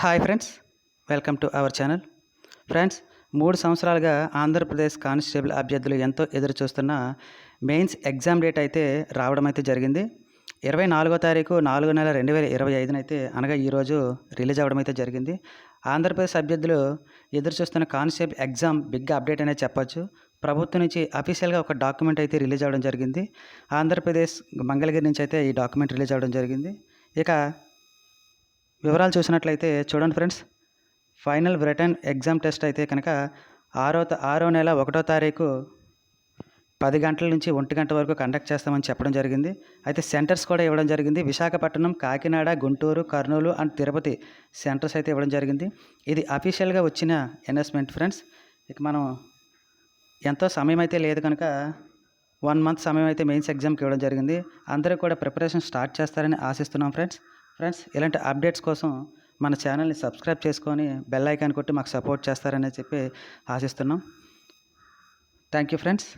Hi friends welcome to our channel. Friends మూడు సంవత్సరాలుగా Andhra Pradesh constable అభ్యర్థులు ఎంతో ఎదురు చూస్తున్న మెయిన్స్ ఎగ్జామ్ డేట్ అయితే రావడం అయితే జరిగింది. ఇరవై నాలుగో తారీఖు నాలుగో నెల రెండు వేల ఇరవై ఐదున అయితే అనగా ఈరోజు రిలీజ్ అవ్వడం అయితే జరిగింది. ఆంధ్రప్రదేశ్ అభ్యర్థులు ఎదురు చూస్తున్న కానిస్టేబుల్ ఎగ్జామ్ బిగ్ అప్డేట్ అనేది చెప్పొచ్చు. ప్రభుత్వం నుంచి అఫీషియల్గా ఒక డాక్యుమెంట్ అయితే రిలీజ్ అవ్వడం జరిగింది. ఆంధ్రప్రదేశ్ మంగళగిరి నుంచి అయితే ఈ డాక్యుమెంట్ రిలీజ్ అవ్వడం జరిగింది. ఇక వివరాలు చూసినట్లయితే చూడండి friends final written exam test అయితే కనుక ఆరో త- ఆరో నెల ఒకటో తారీఖు పది గంటల నుంచి ఒంటి గంట వరకు కండక్ట్ చేస్తామని చెప్పడం జరిగింది. అయితే సెంటర్స్ కూడా ఇవ్వడం జరిగింది. విశాఖపట్నం కాకినాడ గుంటూరు కర్నూలు అండ్ తిరుపతి సెంటర్స్ అయితే ఇవ్వడం జరిగింది. ఇది అఫీషియల్గా వచ్చిన అనౌన్స్మెంట్ ఫ్రెండ్స్. ఇక మనం ఎంతో సమయం అయితే లేదు కనుక వన్ మంత్ సమయం అయితే మెయిన్స్ ఎగ్జామ్కి ఇవ్వడం జరిగింది. అందరూ కూడా ప్రిపరేషన్ స్టార్ట్ చేస్తారని ఆశిస్తున్నాం ఫ్రెండ్స్. ఫ్రెండ్స్ ఇలాంటి అప్డేట్స్ కోసం మన ఛానల్ని సబ్స్క్రైబ్ చేసుకొని బెల్ ఐకాన్ కొట్టి మాకు సపోర్ట్ చేస్తారని చెప్పి ఆశిస్తున్నాం. Thank you friends.